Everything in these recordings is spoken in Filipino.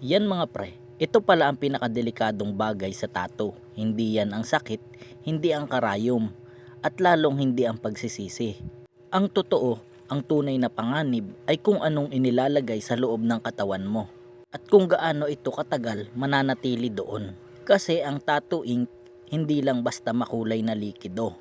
Yan mga pre, ito pala ang pinakadelikadong bagay sa tato. Hindi yan ang sakit, hindi ang karayom, at lalong hindi ang pagsisisi. Ang totoo, ang tunay na panganib ay kung anong inilalagay sa loob ng katawan mo at kung gaano ito katagal mananatili doon. Kasi ang tattoo ink hindi lang basta makulay na likido.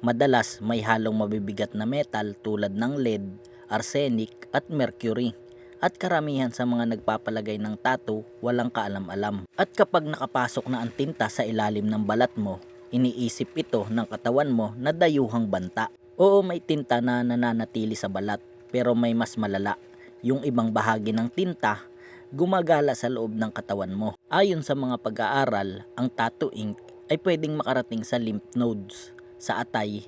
Madalas may halong mabibigat na metal tulad ng lead, arsenic at mercury. At karamihan sa mga nagpapalagay ng tattoo walang kaalam-alam. At kapag nakapasok na ang tinta sa ilalim ng balat mo, iniisip ito ng katawan mo na dayuhang banta. Oo may tinta na nananatili sa balat pero may mas malala. Yung ibang bahagi ng tinta gumagala sa loob ng katawan mo. Ayon sa mga pag-aaral, ang tattoo ink ay pwedeng makarating sa lymph nodes, sa atay,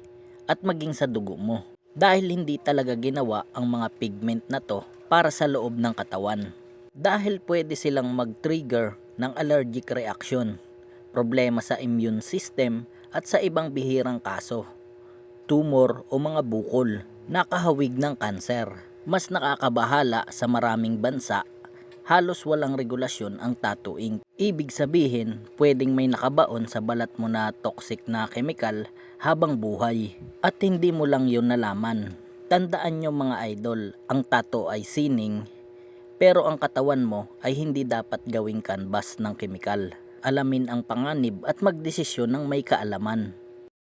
at maging sa dugo mo. Dahil hindi talaga ginawa ang mga pigment na to para sa loob ng katawan. Dahil pwede silang mag-trigger ng allergic reaction, problema sa immune system at sa ibang bihirang kaso, tumor o mga bukol, nakahawig ng kanser. Mas nakakabahala sa maraming bansa halos walang regulasyon ang tattooing. Ibig sabihin, pwedeng may nakabaon sa balat mo na toxic na chemical habang buhay. At hindi mo lang yun nalaman. Tandaan nyo mga idol, ang tattoo ay sining, pero ang katawan mo ay hindi dapat gawing canvas ng chemical. Alamin ang panganib at magdesisyon ng may kaalaman.